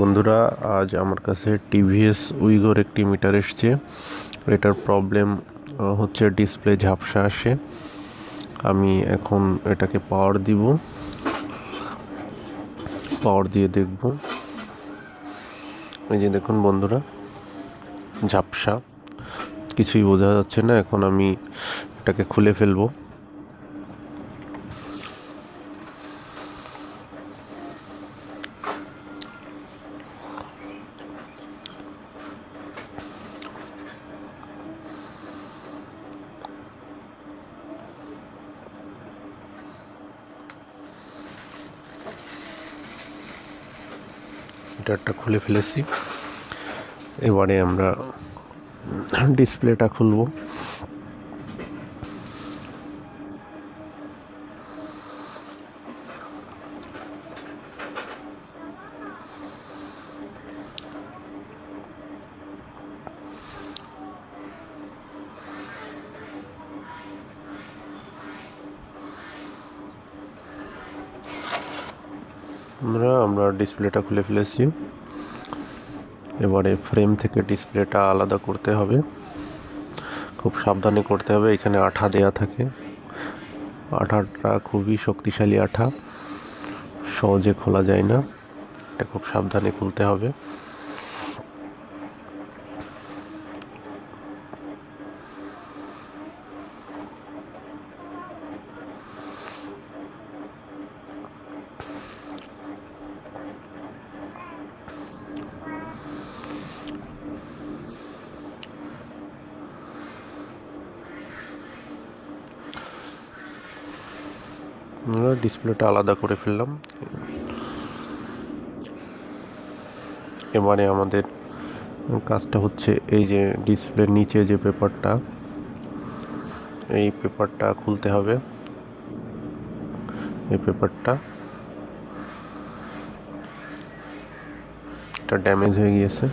বন্ধুরা, আজ আমার কাছে টিভিএস উইগোর একটি মিটার এসছে। এটার প্রবলেম হচ্ছে ডিসপ্লে ঝাপসা আসে। আমি এখন এটাকে পাওয়ার দিব। পাওয়ার দিয়ে দেখব। এই যে দেখুন বন্ধুরা, ঝাপসা। কিছুই বোঝা যাচ্ছে না। এখন আমি এটাকে খুলে ফেলব। মিটারটা খুলে ফেলেছি। এবারে আমরা ডিসপ্লেটা খুলব। আমরা আমরা ডিসপ্লেটা খুলে ফেলেছি। এবারে ফ্রেম থেকে ডিসপ্লেটা আলাদা করতে হবে। খুব সাবধানে করতে হবে, এখানে আঠা দেয়া থাকে। আঠাটা খুবই শক্তিশালী আঠা, সহজে খোলা যায় না। এটা খুব সাবধানে খুলতে হবে। আমরা ডিসপ্লেটা আলাদা করে ফেললাম। এবারে আমাদের কাজটা হচ্ছে এই যে ডিসপ্লের নিচে যে পেপারটা এই পেপারটা খুলতে হবে। এই পেপারটা এটা ড্যামেজ হয়ে গিয়েছে।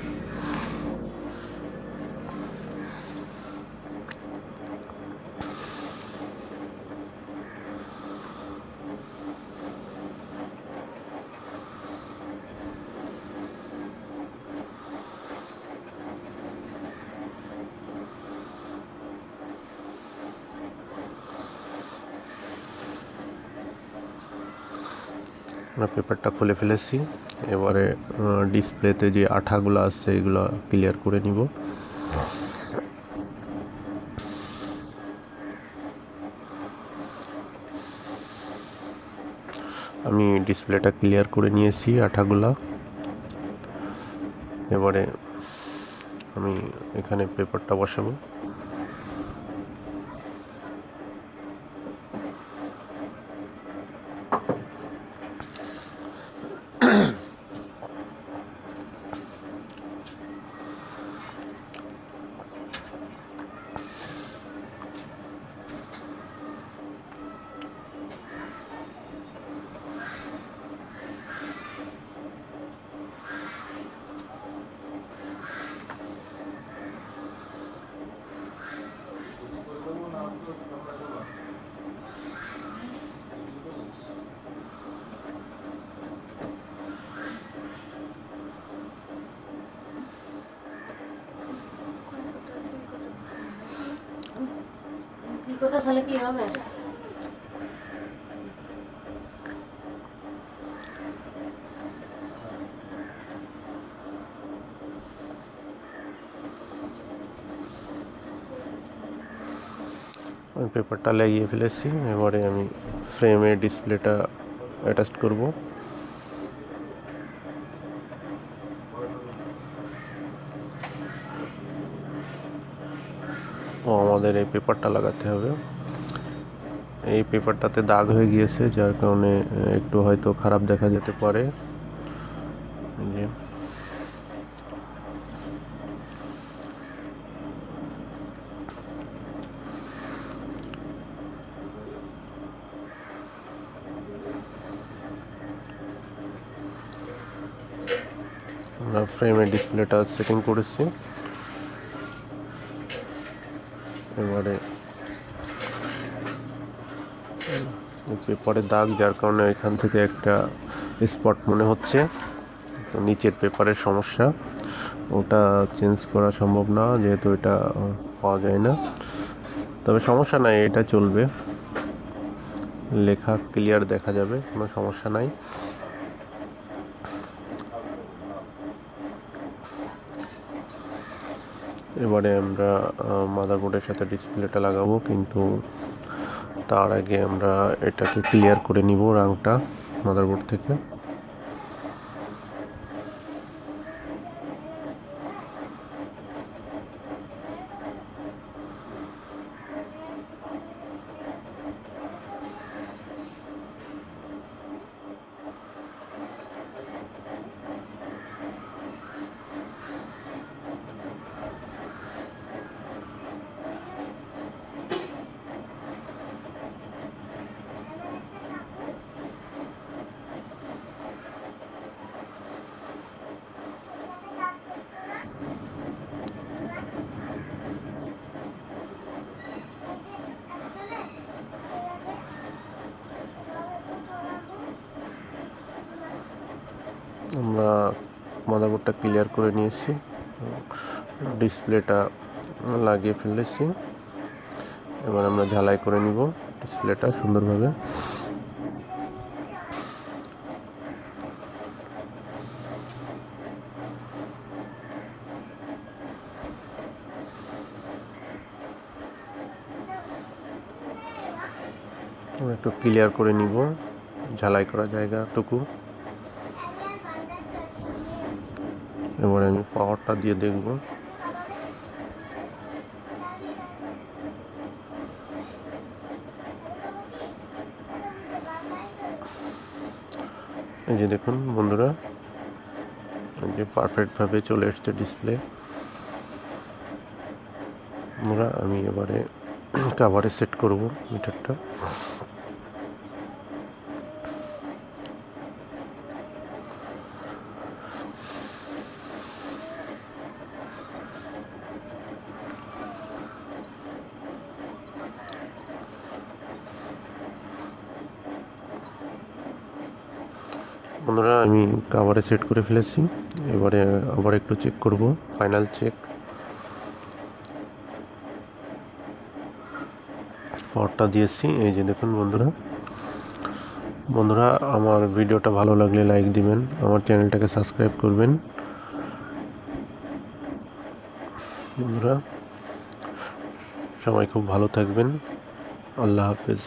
আমরা পেপারটা খুলে ফেলেছি। এবারে ডিসপ্লেতে যে আঠাগুলো আছে, এগুলো ক্লিয়ার করে নিব। আমি ডিসপ্লেটা ক্লিয়ার করে নিয়েছি আঠাগুলা। এবারে আমি এখানে পেপারটা বসাবো। সালে কি হবে? আমি পেপারটা লাগিয়ে ফেলেছি এবারে আমি ফ্রেমে ডিসপ্লেটা অ্যাটাচ করব। ও আমাদের এই পেপারটা লাগাতে হবে। এই পেপারটাতে দাগ হয়ে গিয়েছে, যার কারণে একটু হয়তো খারাপ দেখা যেতে পারে। যে। আমরা ফ্রেমের ডিসপ্লেটা সেটিং করেছি। এবারে পেপারে দাগ, যার কারণে এখান থেকে একটা স্পট মনে হচ্ছে। নিচের পেপারের সমস্যা। ওটা চেঞ্জ করা সম্ভব না, যেহেতু এটা পাওয়া যায় না। তবে সমস্যা নাই, এটা চলবে। লেখা ক্লিয়ার দেখা যাবে, কোনো সমস্যা নাই। এবারে আমরা মাদারবোর্ডের সাথে ডিসপ্লেটা লাগাবো, কিন্তু তার আগে আমরা এটাকে ক্লিয়ার করে নিব রাংটা মাদারবোর্ড থেকে। আমরা মাদারবোর্ডটা ক্লিয়ার করে নিয়েছি। ডিসপ্লেটা লাগিয়ে ফেলেছি। এবার আমরা ঝালাই করে নিব ডিসপ্লেটা সুন্দরভাবে। একটু ক্লিয়ার করে নিব। ঝালাই করা জায়গাটুকু। এবারে আমি পাওয়ারটা দিয়ে দেখব। এই যে দেখুন বন্ধুরা, এই যে পারফেক্টভাবে চলে এসছে ডিসপ্লে বন্ধুরা, আমি এবারে কাভারে সেট করব মিটারটা বন্ধুরা, আমি কাভারে সেট করে ফেলেছি। এবারে আবার একটু চেক করব ফাইনাল চেক পাওয়ারটা দিয়েছি, এই যে দেখুন বন্ধুরা। বন্ধুরা, আমার ভিডিওটা ভালো লাগলে লাইক দিবেন, আমার চ্যানেলটাকে সাবস্ক্রাইব করবেন। বন্ধুরা, সবাই খুব ভালো থাকবেন। আল্লাহ হাফেজ।